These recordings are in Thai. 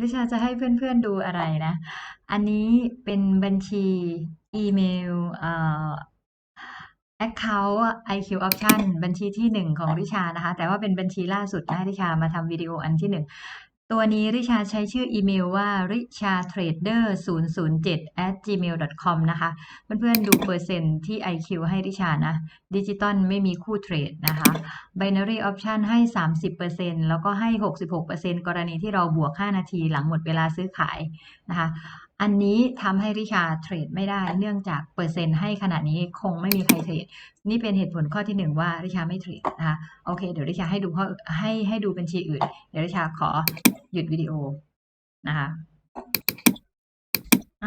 ลิชาจะให้เพื่อนๆดูอะไรนะ อันนี้เป็นบัญชีอีเมลเอ่อ Account IQ Option บัญชีที่หนึ่งของลิชานะคะ แต่ว่าเป็นบัญชีล่าสุดนะลิชามาทำวิดีโออันที่หนึ่ง ตัวนี้ริชาใช้ชื่ออีเมลว่า richatrader 0 0 7 at gmail com นะคะ เพื่อนๆดูเปอร์เซ็นต์ที่ IQ ให้ริชานะ ดิจิตอลไม่มีคู่เทรดนะคะ binary option ให้ 30%แล้วก็ให้ 66%กรณีที่เราบวก 5 นาทีหลังหมดเวลาซื้อขายนะคะ อันนี้ทำให้ริชาเทรดไม่ได้เนื่องจากเปอร์เซ็นต์ให้ขนาดนี้คงไม่มีใครเทรด นี่เป็นเหตุผลข้อที่หนึ่งว่าริชาไม่เทรดนะคะโอเค เดี๋ยวริชาให้ดูข้อให้ให้ดูบัญชีอื่น เดี๋ยวริชาขอหยุดวิดีโอนะคะ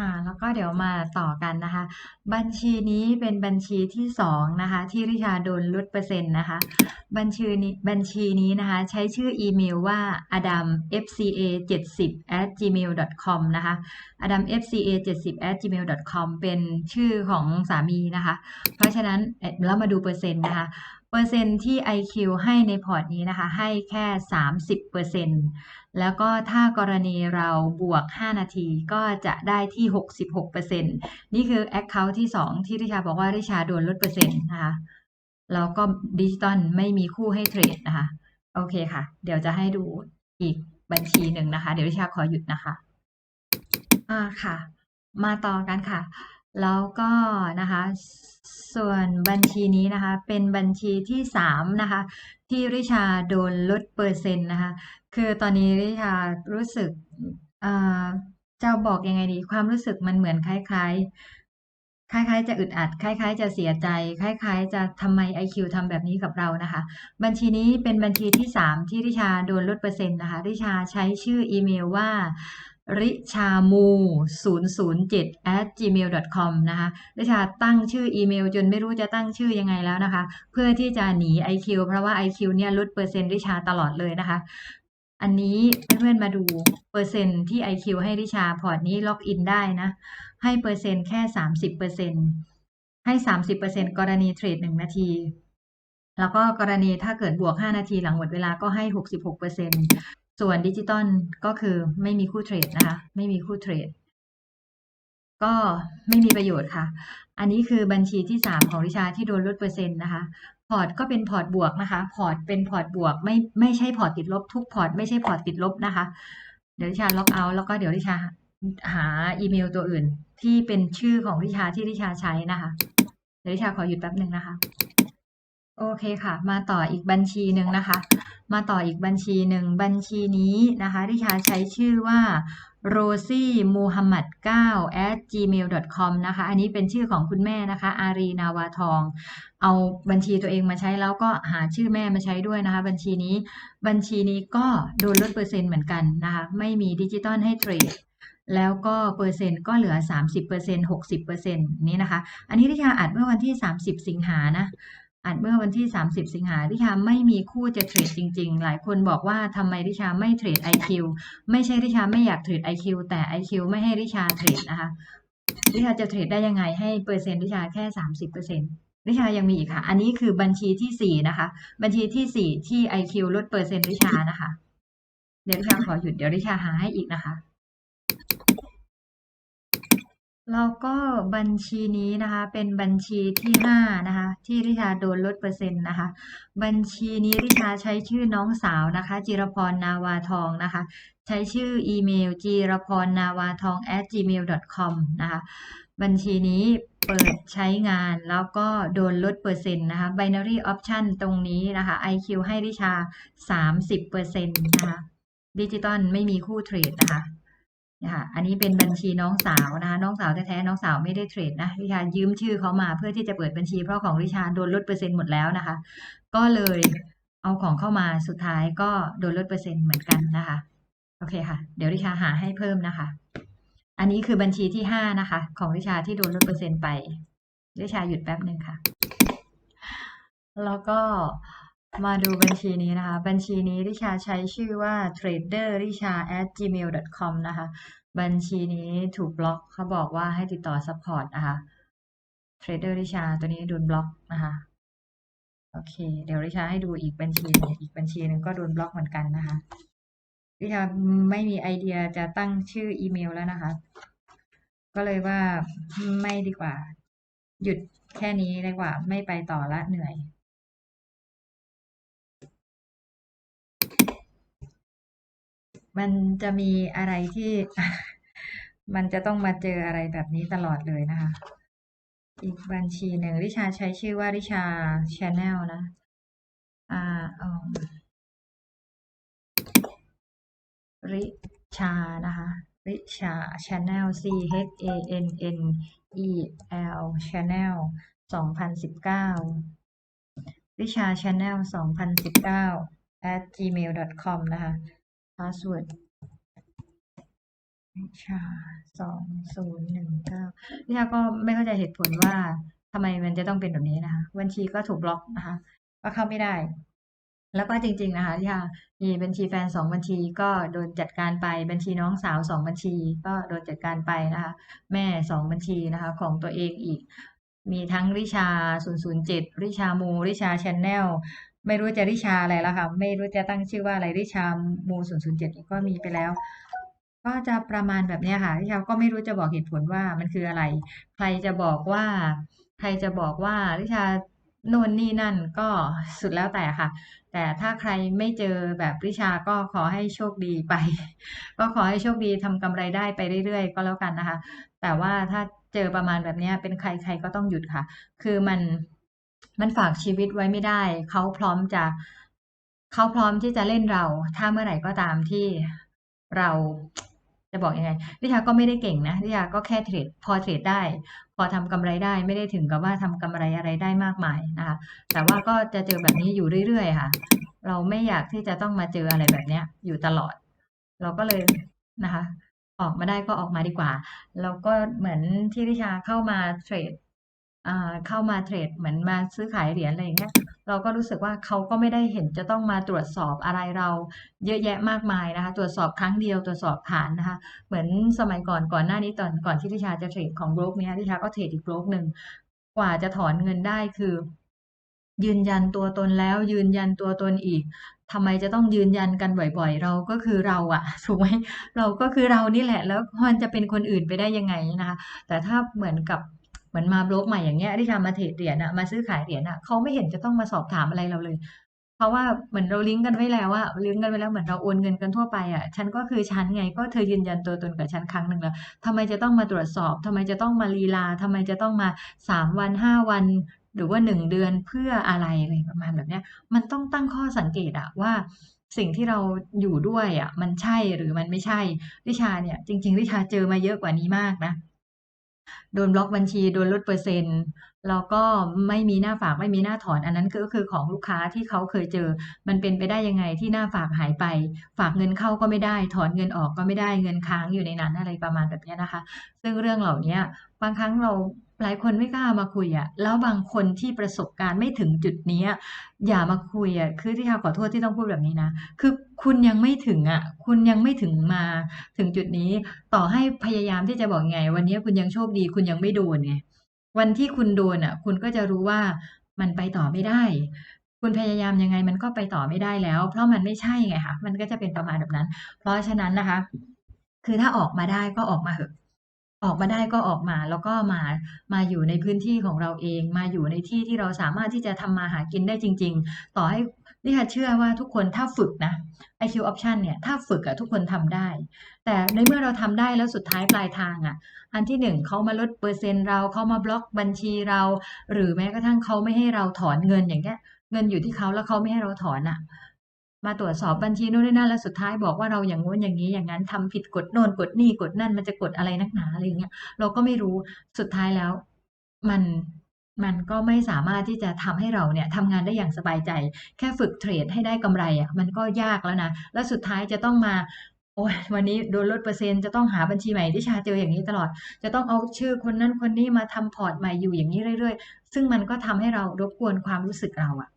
อ่า แล้วก็เดี๋ยวมาต่อกันนะคะ บัญชีนี้เป็นบัญชีที่สองนะคะ ที่ริชาโดนลดเปอร์เซ็นต์นะคะ บัญชีนี้บัญชีนี้นะคะ ใช้ชื่ออีเมลว่า adam fca 70 at gmail com นะคะ adam fca 70 at gmail com เป็นชื่อของสามีนะคะ เพราะฉะนั้นเอ่อเรามาดูเปอร์เซ็นต์นะคะ เปอร์เซ็นต์ที่ IQ ให้ในพอร์ตนี้นะคะ ให้แค่ 30เปอร์เซ็นต์แล้วก็ถ้ากรณีเราบวก 5 นาทีก็จะได้ที่ 66เปอร์เซ็นต์นี่คือ Account ที่ 2 ที่ริชาบอกว่าริชาโดนลดเปอร์เซ็นต์นะคะแล้วก็ดิจิตอลไม่มีคู่ให้เทรดนะคะ โอเคค่ะ เดี๋ยวจะให้ดูอีกบัญชีหนึ่งนะคะ เดี๋ยวริชาขอหยุดนะคะ อ่าค่ะ มาต่อกันค่ะ แล้วก็นะคะส่วนบัญชีนี้นะคะ เป็นบัญชีที่สามนะคะ ที่ริชาโดนลดเปอร์เซ็นต์นะคะ คือตอนนี้ริชารู้สึกอ่าจะบอกยังไงดี ความรู้สึกมันเหมือนคล้ายๆ คล้ายๆ จะอึดอัด คล้าย ๆ จะเสียใจ คล้าย ๆ จะทำไม IQ ทำแบบนี้กับเรานะคะ บัญชีนี้เป็นบัญชีที่สามที่ริชาโดนลดเปอร์เซ็นต์นะคะริชาใช้ชื่ออีเมลว่า ริชามู007 at gmail com นะคะริชาตั้งชื่ออีเมลจนไม่รู้จะตั้งชื่อยังไงแล้วนะคะ เพื่อที่จะหนี IQ เพราะว่า IQ เนี่ยลดเปอร์เซ็นต์ริชาตลอดเลยนะคะ อันนี้เพื่อนๆมาดูเปอร์เซ็นต์ที่ IQ ให้ริชาพอร์ตนี้ล็อกอินได้นะ ให้เปอร์เซ็นต์แค่สามสิบเปอร์เซ็นต์ให้สามสิบเปอร์เซ็นต์กรณีเทรดหนึ่งนาทีแล้วก็กรณีถ้าเกิดบวกห้านาทีหลังหมดเวลาก็ให้หกสิบหกเปอร์เซ็นต์ ส่วนดิจิตอลก็คือไม่มีคู่เทรดนะคะ ไม่มีคู่เทรด ก็ไม่มีประโยชน์ค่ะ อันนี้คือบัญชีที่สามของริชาที่โดนลดเปอร์เซ็นต์นะคะพอร์ตก็เป็นพอร์ตบวกนะคะ พอร์ตเป็นพอร์ตบวก ไม่ไม่ใช่พอร์ตติดลบ ทุกพอร์ตไม่ใช่พอร์ตติดลบนะคะ เดี๋ยวริชาล็อกเอาท์แล้วก็เดี๋ยวริชาหาอีเมลตัวอื่น ที่เป็นชื่อของริชาที่ริชาใช้นะคะ เดี๋ยวริชาขอหยุดแป๊บหนึ่งนะคะ โอเคค่ะ มาต่ออีกบัญชีหนึ่งนะคะ มาต่ออีกบัญชีหนึ่งบัญชีนี้นะคะริชาใช้ชื่อว่า rosie muhammad 9 at gmail com นะคะ อันนี้เป็นชื่อของคุณแม่นะคะ อารีนาวาทอง เอาบัญชีตัวเองมาใช้แล้วก็หาชื่อแม่มาใช้ด้วยนะคะ บัญชีนี้ บัญชีนี้ก็โดนลดเปอร์เซ็นต์เหมือนกันนะคะ ไม่มีดิจิตอลให้เทรดแล้วก็เปอร์เซ็นต์ก็เหลือ 30% 60%นี้นะคะ อันนี้ริชาอัดเมื่อวันที่ 30 สิงหานะ อัดเมื่อวันที่ 30 สิงหาริชาไม่มีคู่จะเทรดจริง ๆ หลายคนบอกว่าทำไมริชาไม่เทรด IQ ไม่ใช่ริชาไม่อยากเทรด IQ แต่ IQ ไม่ให้ริชาเทรดนะคะริชาจะเทรดได้ยังไงให้เปอร์เซ็นต์ริชาแค่ 30%ริชายังมีอีกค่ะ อันนี้คือบัญชีที่สี่นะคะ บัญชีที่สี่ที่ IQ ลดเปอร์เซ็นต์ริชานะคะ เดี๋ยวริชาขอหยุดเดี๋ยวริชาหาให้อีกนะคะ แล้วก็บัญชีนี้นะคะ เป็นบัญชีที่ห้านะคะ ที่ริชาโดนลดเปอร์เซ็นต์นะคะ บัญชีนี้ริชาใช้ชื่อน้องสาวนะคะ จิรพรนาวาทองนะคะ ใช้ชื่ออีเมลจิรพรนาวาทอง at gmail com นะคะ บัญชีนี้เปิดใช้งานแล้วก็โดนลดเปอร์เซ็นต์นะคะ binary option ตรงนี้นะคะ IQ ให้ริชา 30เปอร์เซ็นต์นะคะดิจิตอลไม่มีคู่เทรดนะคะ นะคะอันนี้เป็นบัญชีน้องสาวนะคะน้องสาวแท้ๆน้องสาวไม่ได้เทรดนะริชายืมชื่อเขามาเพื่อที่จะเปิดบัญชีเพราะของริชาโดนลดเปอร์เซ็นต์หมดแล้วนะคะ ก็เลยเอาของเข้ามาสุดท้ายก็โดนลดเปอร์เซ็นต์เหมือนกันนะคะโอเคค่ะ เดี๋ยวริชาหาให้เพิ่มนะคะ อันนี้คือบัญชีที่ห้านะคะ ของริชาที่โดนลดเปอร์เซ็นต์ไปริชาหยุดแป๊บหนึ่งค่ะ แล้วก็ มาดูบัญชีนี้นะคะ บัญชีนี้ริชาใช้ชื่อว่า trader ริชา at gmail com นะคะ บัญชีนี้ถูกบล็อกเขาบอกว่าให้ติดต่อ support นะคะ trader ริชาตัวนี้โดนบล็อกนะคะ โอเค เดี๋ยวริชาให้ดูอีกบัญชีนึงอีกบัญชีหนึ่งก็โดนบล็อกเหมือนกันนะคะริชาไม่มีไอเดียจะตั้งชื่ออีเมลแล้วนะคะ ก็เลยว่าไม่ดีกว่า หยุดแค่นี้ดีกว่า ไม่ไปต่อละเหนื่อย มันจะมีอะไรที่ มันจะต้องมาเจออะไรแบบนี้ตลอดเลยนะคะ อีกบัญชีหนึ่งริชาใช้ชื่อว่าริชาชาแนลนะ อ่าอริชานะคะริชาชาแนล C H A N N E L Channel สองพันสิบเก้าริชาชาแนลสองพันสิบเก้า at gmail com นะคะ password ริชาสองศูนย์หนึ่งเก้าริชาก็ไม่เข้าใจเหตุผลว่าทำไมมันจะต้องเป็นแบบนี้นะคะบัญชีก็ถูกบล็อกนะคะก็เข้าไม่ได้ แล้วก็จริง ๆ นะคะริชามีบัญชีแฟนสองบัญชีก็โดนจัดการไปบัญชีน้องสาวสองบัญชี ก็โดนจัดการไปนะคะ แม่สองบัญชีนะคะ ของตัวเองอีก มีทั้งริชา 007 ริชามูริชาชแนล ไม่รู้จะริชาอะไรแล้วค่ะ ไม่รู้จะตั้งชื่อว่าอะไรริชามู007ก็มีไปแล้ว ก็จะประมาณแบบนี้ค่ะริชาก็ไม่รู้จะบอกเหตุผลว่ามันคืออะไร ใครจะบอกว่า ใครจะบอกว่าริชาโน่นนี่นั่นก็สุดแล้วแต่ค่ะ แต่ถ้าใครไม่เจอแบบริชาก็ขอให้โชคดีไป ก็ขอให้โชคดีทำกำไรได้ไปเรื่อยๆ ก็แล้วกันนะคะ แต่ว่าถ้าเจอประมาณแบบนี้เป็นใครใครก็ต้องหยุดค่ะ คือมัน มันฝากชีวิตไว้ไม่ได้ เขาพร้อมจะเขาพร้อมที่จะเล่นเรา ถ้าเมื่อไหร่ก็ตามที่เราจะบอกยังไงริชาก็ไม่ได้เก่งนะริชาก็แค่เทรดพอเทรดได้ พอทำกำไรได้ไม่ได้ถึงกับว่าทำกำไรอะไรได้มากมายนะคะแต่ว่าก็จะเจอแบบนี้อยู่เรื่อยๆค่ะ เราไม่อยากที่จะต้องมาเจออะไรแบบเนี้ย อยู่ตลอด เราก็เลยนะคะ ออกมาได้ก็ออกมาดีกว่า แล้วก็เหมือนที่ริชาเข้ามาเทรด เข้ามาเทรดเหมือนมาซื้อขายเหรียญอะไรอย่างเงี้ยเราก็รู้สึกว่าเขาก็ไม่ได้เห็นจะต้องมาตรวจสอบอะไรเราเยอะแยะมากมายนะคะ ตรวจสอบครั้งเดียวตรวจสอบผ่านนะคะ เหมือนสมัยก่อนก่อนหน้านี้ตอนก่อนที่ริชาจะเทรดของโบรกเนี้ยริชาก็เทรดอีกโบรกหนึ่งกว่าจะถอนเงินได้คือ ยืนยันตัวตนแล้ว ยืนยันตัวตนอีกทำไมจะต้องยืนยันกันบ่อยๆ เราก็คือเราอะถูกไหมเราก็คือเรานี่แหละ แล้วมันจะเป็นคนอื่นไปได้ยังไงนะคะ แต่ถ้าเหมือนกับ เหมือนมาบล็อกใหม่อย่างเงี้ยที่ทำมาเทรดเหรียญอะมาซื้อขายเหรียญอะเขาไม่เห็นจะต้องมาสอบถามอะไรเราเลย เพราะว่าเหมือนเราลิงก์กันไว้แล้วอะลิงก์กันไว้แล้วเหมือนเราโอนเงินกันทั่วไปอะฉันก็คือฉันไงก็เธอยืนยันตัวตนกับฉันครั้งหนึ่งแล้วทำไมจะต้องมาตรวจสอบทำไมจะต้องมาลีลาทำไมจะต้องมาสามวันห้าวันหรือว่าหนึ่งเดือนเพื่ออะไรอะไรประมาณแบบเนี้ย มันต้องตั้งข้อสังเกตอะว่าสิ่งที่เราอยู่ด้วยอะมันใช่หรือมันไม่ใช่ริชาเนี่ย จริง ๆ ริชาเจอมาเยอะกว่านี้มากนะ โดนบล็อกบัญชีโดนลดเปอร์เซ็นต์แล้วก็ไม่มีหน้าฝากไม่มีหน้าถอน อันนั้นก็คือของลูกค้าที่เขาเคยเจอ มันเป็นไปได้ยังไงที่หน้าฝากหายไป ฝากเงินเข้าก็ไม่ได้ ถอนเงินออกก็ไม่ได้เงินค้างอยู่ในนั้นอะไรประมาณแบบนี้นะคะ ซึ่งเรื่องเหล่านี้บางครั้งเรา หลายคนไม่กล้ามาคุยอะแล้วบางคนที่ประสบการณ์ไม่ถึงจุดนี้อย่ามาคุยอะคือที่ชาขอโทษที่ต้องพูดแบบนี้นะ คือคุณยังไม่ถึงอะคุณยังไม่ถึงมาถึงจุดนี้ ต่อให้พยายามที่จะบอกไง วันนี้คุณยังโชคดี คุณยังไม่โดนไง วันที่คุณโดนอะคุณก็จะรู้ว่ามันไปต่อไม่ได้ คุณพยายามยังไงมันก็ไปต่อไม่ได้แล้ว เพราะมันไม่ใช่ไงคะมันก็จะเป็นประมาณแบบนั้น เพราะฉะนั้นนะคะ คือถ้าออกมาได้ก็ออกมาเถอะ ออกมาได้ก็ออกมา แล้วก็มามาอยู่ในพื้นที่ของเราเอง มาอยู่ในที่ที่เราสามารถที่จะทำมาหากินได้จริง ๆ ต่อให้ดิฉันเชื่อว่าทุกคนถ้าฝึกนะ IQ Option เนี่ย ถ้าฝึกอะทุกคนทำได้ แต่ในเมื่อเราทำได้แล้วสุดท้ายปลายทางอะอันที่หนึ่งเขามาลดเปอร์เซ็นต์เราเขามาบล็อกบัญชีเรา หรือแม้กระทั่งเขาไม่ให้เราถอนเงินอย่างเงี้ยเงินอยู่ที่เขาแล้วเขาไม่ให้เราถอนอะ มาตรวจสอบบัญชีนู่นนี่นั่นแล้วสุดท้ายบอกว่าเราอย่างงู้นอย่างนี้อย่างนั้นทำผิดกฎโน่นกฎนี่กฎนั่นมันจะกฎอะไรนักหนาอะไรอย่างเงี้ยเราก็ไม่รู้สุดท้ายแล้ว มันมันก็ไม่สามารถที่จะทำให้เราเนี่ยทำงานได้อย่างสบายใจ แค่ฝึกเทรดให้ได้กำไรอะมันก็ยากแล้วนะแล้วสุดท้ายจะต้องมาโอ้ยวันนี้โดนลดเปอร์เซ็นต์จะต้องหาบัญชีใหม่ดิชาเจออย่างนี้ตลอด จะต้องเอาชื่อคนนั้นคนนี้มาทำพอร์ตใหม่อยู่อย่างนี้เรื่อย ๆ ซึ่งมันก็ทำให้เรารบกวนความรู้สึกเราอะ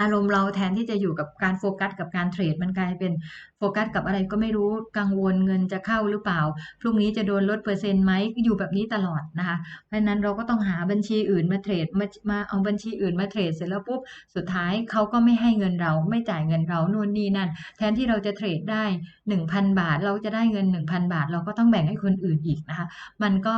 อารมณ์เราแทนที่จะอยู่กับการโฟกัสกับการเทรดมันกลายเป็นโฟกัสกับอะไรก็ไม่รู้กังวลเงินจะเข้าหรือเปล่า พรุ่งนี้จะโดนลดเปอร์เซ็นต์ไหมอยู่แบบนี้ตลอดนะคะ เพราะนั้นเราก็ต้องหาบัญชีอื่นมาเทรดมามาเอาบัญชีอื่นมาเทรดเสร็จแล้วปุ๊บสุดท้ายเขาก็ไม่ให้เงินเราไม่จ่ายเงินเรานู่นนี่นั่น แทนที่เราจะเทรดได้ 1,000 บาทเราจะได้เงิน 1,000 บาท เราก็ต้องแบ่งให้คนอื่นอีกนะคะ มันก็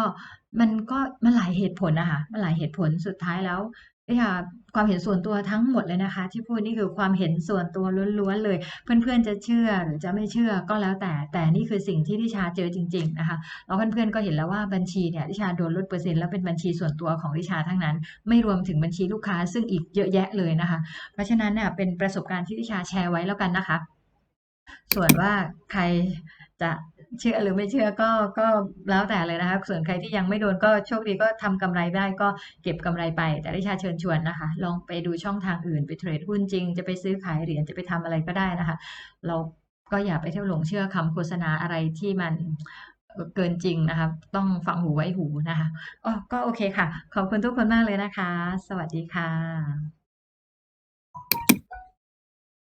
มันก็มันหลายเหตุผลนะคะมันหลายเหตุผลสุดท้ายแล้ว นี่ค่ะความเห็นส่วนตัวทั้งหมดเลยนะคะ ที่พูดนี่คือความเห็นส่วนตัวล้วนๆเลย เพื่อนๆจะเชื่อหรือจะไม่เชื่อก็แล้วแต่ แต่นี่คือสิ่งที่ดิชาเจอจริง ๆนะคะแล้วเพื่อนๆก็เห็นแล้วว่าบัญชีเนี่ยดิชาโดนลดเปอร์เซ็นต์แล้วเป็นบัญชีส่วนตัวของดิชาทั้งนั้น ไม่รวมถึงบัญชีลูกค้าซึ่งอีกเยอะแยะเลยนะคะ เพราะฉะนั้นเนี่ยเป็นประสบการณ์ที่ดิชาแชร์ไว้แล้วกันนะคะ ส่วนว่าใครจะ เชื่อหรือไม่เชื่อก็ก็แล้วแต่เลยนะคะ ส่วนใครที่ยังไม่โดนก็โชคดีก็ทำกำไรได้ก็เก็บกำไรไป แต่ดิชาเชิญชวนนะคะ ลองไปดูช่องทางอื่นไปเทรดหุ้นจริง จะไปซื้อขายเหรียญจะไปทำอะไรก็ได้นะคะ เราก็อย่าไปเที่ยวหลงเชื่อคำโฆษณาอะไรที่มันเอ่อเกินจริงนะคะ ต้องฟังหูไว้หูนะคะอ๋อก็โอเคค่ะ ขอบคุณทุกคนมากเลยนะคะ สวัสดีค่ะ